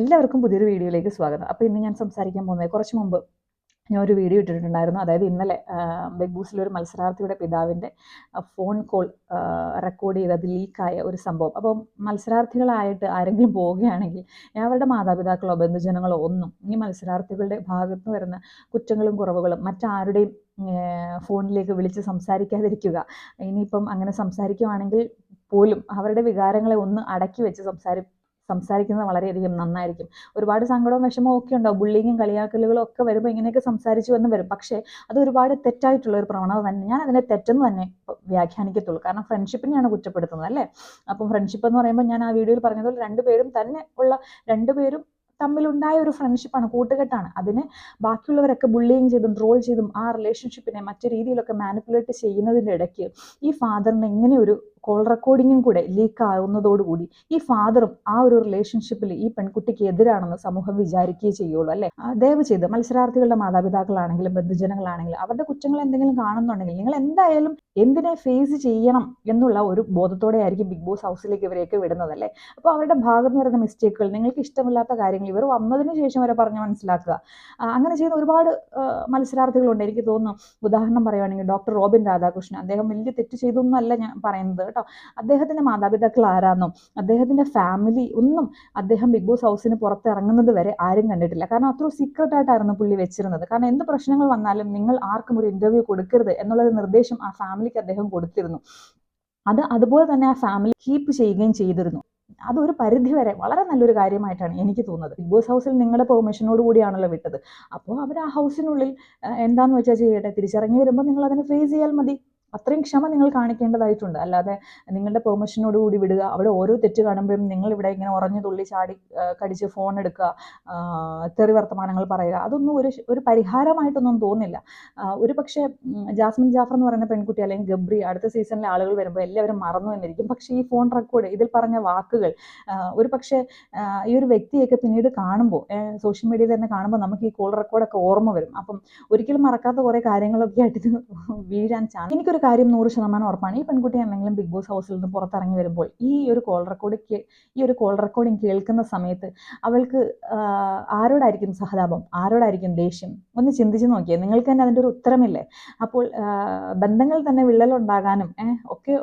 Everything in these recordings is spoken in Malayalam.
എല്ലാവർക്കും പുതിയൊരു വീഡിയോയിലേക്ക് സ്വാഗതം. അപ്പോൾ ഇന്ന് ഞാൻ സംസാരിക്കാൻ പോകുന്നത് കുറച്ച് മുമ്പ് ഞാൻ ഒരു വീഡിയോ ഇട്ടിട്ടുണ്ടായിരുന്നു. അതായത് ഇന്നലെ ബിഗ് ബോസിലെ ഒരു മത്സരാർത്ഥിയുടെ പിതാവിന്റെ ഫോൺ കോൾ റെക്കോർഡ് ചെയ്ത് അത് ലീക്കായ ഒരു സംഭവം. അപ്പോൾ മത്സരാർത്ഥികളായിട്ട് ആരെങ്കിലും പോവുകയാണെങ്കിൽ അവരുടെ മാതാപിതാക്കളോ ബന്ധുജനങ്ങളോ ഒന്നും ഈ മത്സരാർത്ഥികളുടെ ഭാഗത്ത് വരുന്ന കുറ്റങ്ങളും കുറവുകളും മറ്റാരുടെയും ഫോണിലേക്ക് വിളിച്ച് സംസാരിക്കാതിരിക്കുക. ഇനിയിപ്പം അങ്ങനെ സംസാരിക്കുവാണെങ്കിൽ പോലും അവരുടെ വികാരങ്ങളെ ഒന്ന് അടക്കി വെച്ച് സംസാരി സംസാരിക്കുന്നത് വളരെയധികം നന്നായിരിക്കും. ഒരുപാട് സങ്കടവും വിഷമവും ഒക്കെ ഉണ്ടാവും. ബുള്ളിങ്ങും കളിയാക്കലുകളും ഒക്കെ വരുമ്പോൾ ഇങ്ങനെയൊക്കെ സംസാരിച്ചു വന്ന് വരും. പക്ഷേ അത് ഒരുപാട് തെറ്റായിട്ടുള്ള ഒരു പ്രവണത തന്നെ. ഞാൻ അതിനെ തെറ്റെന്ന് തന്നെ വ്യാഖ്യാനിക്കത്തുള്ളൂ. കാരണം ഫ്രണ്ട്ഷിപ്പിനെയാണ് കുറ്റപ്പെടുത്തുന്നത് അല്ലേ? അപ്പം ഫ്രണ്ട്ഷിപ്പ് എന്ന് പറയുമ്പോൾ ഞാൻ ആ വീഡിയോയിൽ പറഞ്ഞതുപോലെ രണ്ടുപേരും തന്നെ ഉള്ള രണ്ടുപേരും തമ്മിലുണ്ടായ ഒരു ഫ്രണ്ട്ഷിപ്പാണ് കൂട്ടുകെട്ടാണ്. അതിനെ ബാക്കിയുള്ളവരൊക്കെ ബുള്ളിങ് ചെയ്തും ട്രോൾ ചെയ്തും ആ റിലേഷൻഷിപ്പിനെ മറ്റു രീതിയിലൊക്കെ മാനിപ്പുലേറ്റ് ചെയ്യുന്നതിന്റെ ഇടയ്ക്ക് ഈ ഫാദറിന് എങ്ങനെ ഒരു കോൾ റെക്കോർഡിങ്ങും കൂടെ ലീക്ക് ആവുന്നതോടുകൂടി ഈ ഫാദറും ആ ഒരു റിലേഷൻഷിപ്പിൽ ഈ പെൺകുട്ടിക്ക് എതിരാണെന്ന് സമൂഹം വിചാരിക്കുകയേ ചെയ്യുള്ളൂ അല്ലേ? ദയവ് ചെയ്ത് മത്സരാർത്ഥികളുടെ മാതാപിതാക്കളാണെങ്കിലും ബന്ധുജനങ്ങളാണെങ്കിലും അവരുടെ കുറ്റങ്ങൾ എന്തെങ്കിലും കാണുന്നുണ്ടെങ്കിൽ നിങ്ങൾ എന്തായാലും എന്തിനെ ഫേസ് ചെയ്യണം എന്നുള്ള ഒരു ബോധത്തോടെ ആയിരിക്കും ബിഗ് ബോസ് ഹൗസിലേക്ക് ഇവരെയൊക്കെ വിടുന്നതല്ലേ അപ്പോൾ അവരുടെ ഭാഗത്ത് വരുന്ന മിസ്റ്റേക്കുകൾ നിങ്ങൾക്ക് ഇഷ്ടമില്ലാത്ത കാര്യങ്ങൾ ഇവർ വന്നതിന് ശേഷം വരെ പറഞ്ഞ് മനസ്സിലാക്കുക. അങ്ങനെ ചെയ്യുന്ന ഒരുപാട് മത്സരാർത്ഥികളുണ്ട്. എനിക്ക് തോന്നുന്നു ഉദാഹരണം പറയുകയാണെങ്കിൽ ഡോക്ടർ റോബിൻ രാധാകൃഷ്ണൻ അദ്ദേഹം വലിയ തെറ്റ് ചെയ്തൊന്നുമല്ല ഞാൻ പറയുന്നത് കേട്ടോ. അദ്ദേഹത്തിന്റെ മാതാപിതാക്കൾ ആരാന്നോ? അദ്ദേഹത്തിന്റെ ഫാമിലി ഒന്നും അദ്ദേഹം ബിഗ് ബോസ് ഹൗസിന് പുറത്തിറങ്ങുന്നത് വരെ ആരും കണ്ടിട്ടില്ല. കാരണം അത്ര സീക്രട്ട് ആയിട്ടായിരുന്നു പുള്ളി വെച്ചിരുന്നത്. കാരണം എന്ത് പ്രശ്നങ്ങൾ വന്നാലും നിങ്ങൾ ആർക്കും ഒരു ഇന്റർവ്യൂ കൊടുക്കരുത് എന്നുള്ളൊരു നിർദ്ദേശം ആ ഫാമിലിക്ക് അദ്ദേഹം കൊടുത്തിരുന്നു. അത് അതുപോലെ തന്നെ ആ ഫാമിലി കീപ്പ് ചെയ്യുകയും ചെയ്തിരുന്നു. അതൊരു പരിധി വരെ വളരെ നല്ലൊരു കാര്യമായിട്ടാണ് എനിക്ക് തോന്നുന്നത്. ബിഗ് ബോസ് ഹൗസിൽ നിങ്ങളുടെ പെർമിഷനോട് കൂടിയാണല്ലോ വിട്ടത്. അപ്പോൾ അവർ ആ ഹൗസിനുള്ളിൽ എന്താണെന്ന് വെച്ചാൽ ചെയ്യട്ടെ? തിരിച്ചിറങ്ങി വരുമ്പോൾ നിങ്ങൾ അതിനെ ഫേസ് ചെയ്യാൽ മതി. അത്രയും ക്ഷമ നിങ്ങൾ കാണിക്കേണ്ടതായിട്ടുണ്ട്. അല്ലാതെ നിങ്ങളുടെ പെർമിഷനോട് കൂടി വിടുക അവിടെ ഓരോ തെറ്റ് കാണുമ്പോഴും നിങ്ങൾ ഇവിടെ ഇങ്ങനെ ഉറഞ്ഞു തുള്ളി ചാടി കടിച്ച് ഫോൺ എടുക്കുക തെറി വർത്തമാനങ്ങൾ പറയുക അതൊന്നും ഒരു ഒരു പരിഹാരമായിട്ടൊന്നും തോന്നില്ല. ഒരു പക്ഷേ ജാസ്മിൻ ജാഫർ എന്ന് പറയുന്ന പെൺകുട്ടി അല്ലെങ്കിൽ ഗബ്രി അടുത്ത സീസണിലെ ആളുകൾ വരുമ്പോൾ എല്ലാവരും മറന്നു എന്നിരിക്കും. പക്ഷേ ഈ ഫോൺ റെക്കോർഡ് ഇതിൽ പറഞ്ഞ വാക്കുകൾ ഒരു പക്ഷേ ഈ ഒരു വ്യക്തിയൊക്കെ പിന്നീട് കാണുമ്പോൾ സോഷ്യൽ മീഡിയയിൽ തന്നെ കാണുമ്പോൾ നമുക്ക് ഈ കോൾ റെക്കോർഡൊക്കെ ഓർമ്മ വരും. അപ്പം ഒരിക്കലും മറക്കാത്ത കുറേ കാര്യങ്ങളൊക്കെ ആയിട്ട് വീഴാൻ ചാൻസ് എനിക്കൊരു കാര്യം നൂറ് ശതമാനം ഉറപ്പാണ്. ഈ പെൺകുട്ടി എന്തെങ്കിലും ബിഗ് ബോസ് ഹൗസിൽ നിന്ന് പുറത്തിറങ്ങി വരുമ്പോൾ ഈ ഒരു കോൾ റെക്കോർഡ് ഈ ഒരു കോൾ റെക്കോർഡിങ് കേൾക്കുന്ന സമയത്ത് അവൾക്ക് ആരോടായിരിക്കും സഹതാപം? ആരോടായിരിക്കും ദേഷ്യം? ഒന്ന് ചിന്തിച്ച് നോക്കിയേ. നിങ്ങൾക്ക് തന്നെ അതിന്റെ ഒരു ഉത്തരമില്ലേ? അപ്പോൾ ബന്ധങ്ങൾ തന്നെ വിള്ളലുണ്ടാകാനും ഒക്കെ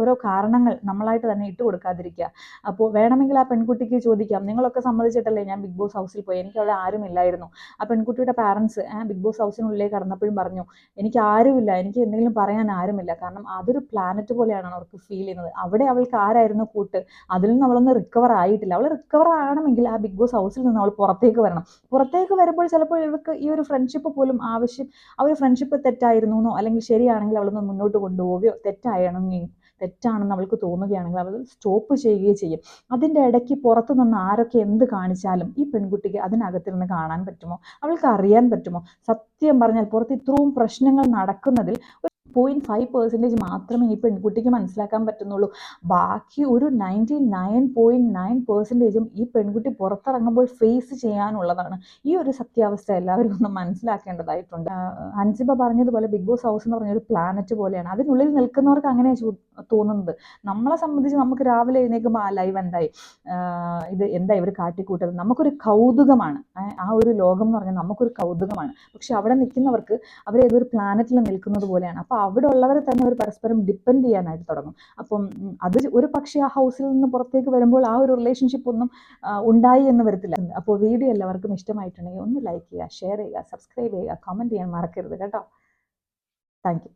ഓരോ കാരണങ്ങൾ നമ്മളായിട്ട് തന്നെ ഇട്ട് കൊടുക്കാതിരിക്കുക. അപ്പോൾ വേണമെങ്കിൽ ആ പെൺകുട്ടിക്ക് ചോദിക്കാം നിങ്ങളൊക്കെ സമ്മതിച്ചിട്ടല്ലേ ഞാൻ ബിഗ് ബോസ് ഹൗസിൽ പോയി? എനിക്ക് അവിടെ ആരുമില്ലായിരുന്നു ആ പെൺകുട്ടിയുടെ പാരൻസ് ബിഗ് ബോസ് ഹൗസിനുള്ളിലേക്ക് കടന്നപ്പോഴും പറഞ്ഞു എനിക്ക് ആരുമില്ല. എനിക്ക് എന്തെങ്കിലും പറയാൻ ആരുമില്ല. കാരണം അതൊരു പ്ലാനറ്റ് പോലെയാണ് അവർക്ക് ഫീൽ ചെയ്യുന്നത്. അവിടെ അവൾക്ക് ആരായിരുന്നു കൂട്ട്? അതിൽ നിന്ന് അവളൊന്ന് റിക്കവർ ആയിട്ടില്ല. അവൾ റിക്കവർ ആകണമെങ്കിൽ ആ ബിഗ് ബോസ് ഹൗസിൽ നിന്ന് അവൾ പുറത്തേക്ക് വരണം. പുറത്തേക്ക് വരുമ്പോൾ ചിലപ്പോൾ ഇവർക്ക് ഈ ഒരു ഫ്രണ്ട്ഷിപ്പ് പോലും ആവശ്യം ആ ഒരു ഫ്രണ്ട്ഷിപ്പ് തെറ്റായിരുന്നു എന്നോ അല്ലെങ്കിൽ ശരിയാണെങ്കിൽ അവളൊന്ന് മുന്നോട്ട് കൊണ്ടുപോവുകയോ തെറ്റായണമെങ്കിൽ തെറ്റാണെന്ന് അവൾക്ക് തോന്നുകയാണെങ്കിൽ അവൾ സ്റ്റോപ്പ് ചെയ്യുകയോ ചെയ്യും. അതിന്റെ ഇടയ്ക്ക് പുറത്തു നിന്ന് ആരൊക്കെ എന്ത് കാണിച്ചാലും ഈ പെൺകുട്ടിക്ക് അതിനകത്തിരുന്ന് കാണാൻ പറ്റുമോ? അവൾക്ക് അറിയാൻ പറ്റുമോ? സത്യം പറഞ്ഞാൽ പുറത്ത് ഇത്രയും പ്രശ്നങ്ങൾ നടക്കുന്നതിൽ പോയിന്റ് ഫൈവ് പെർസെന്റേജ് മാത്രമേ ഈ പെൺകുട്ടിക്ക് മനസ്സിലാക്കാൻ പറ്റുന്നുള്ളൂ. ബാക്കി ഒരു നയന്റി നയൻ പോയിന്റ് നയൻ പെർസെന്റേജും ഈ പെൺകുട്ടി പുറത്തിറങ്ങുമ്പോൾ ഫേസ് ചെയ്യാനുള്ളതാണ്. ഈ ഒരു സത്യാവസ്ഥ എല്ലാവരും ഒന്ന് മനസ്സിലാക്കേണ്ടതായിട്ടുണ്ട്. അൻസിബ പറഞ്ഞതുപോലെ ബിഗ് ബോസ് ഹൗസ് എന്ന് പറഞ്ഞ ഒരു പ്ലാനറ്റ് പോലെയാണ്. അതിനുള്ളിൽ നിൽക്കുന്നവർക്ക് അങ്ങനെ തോന്നുന്നത്. നമ്മളെ സംബന്ധിച്ച് നമുക്ക് രാവിലെ എഴുന്നേക്കുമ്പോൾ ആ ലൈവ് എന്തായി? ഇത് എന്താ ഇവർ കാട്ടിക്കൂട്ടത്? നമുക്കൊരു കൗതുകമാണ്. ആ ഒരു ലോകം എന്ന് പറഞ്ഞാൽ നമുക്കൊരു കൗതുകമാണ്. പക്ഷെ അവിടെ നിൽക്കുന്നവർക്ക് അവർ ഏതൊരു പ്ലാനറ്റിൽ നിൽക്കുന്നത് പോലെയാണ്. അപ്പോൾ അവിടെ ഉള്ളവരെ തന്നെ അവർ പരസ്പരം ഡിപ്പെൻഡ് ചെയ്യാനായിട്ട് തുടങ്ങും. അപ്പം അത് ഒരു പക്ഷേ ആ ഹൗസിൽ നിന്ന് പുറത്തേക്ക് വരുമ്പോൾ ആ ഒരു റിലേഷൻഷിപ്പ് ഒന്നും ഉണ്ടായി എന്ന് വരത്തില്ല. അപ്പോൾ വീഡിയോ എല്ലാവർക്കും ഇഷ്ടമായിട്ടുണ്ടെങ്കിൽ ഒന്ന് ലൈക്ക് ചെയ്യുക ഷെയർ ചെയ്യുക സബ്സ്ക്രൈബ് ചെയ്യുക കമന്റ് ചെയ്യാൻ മറക്കരുത് കേട്ടോ. താങ്ക്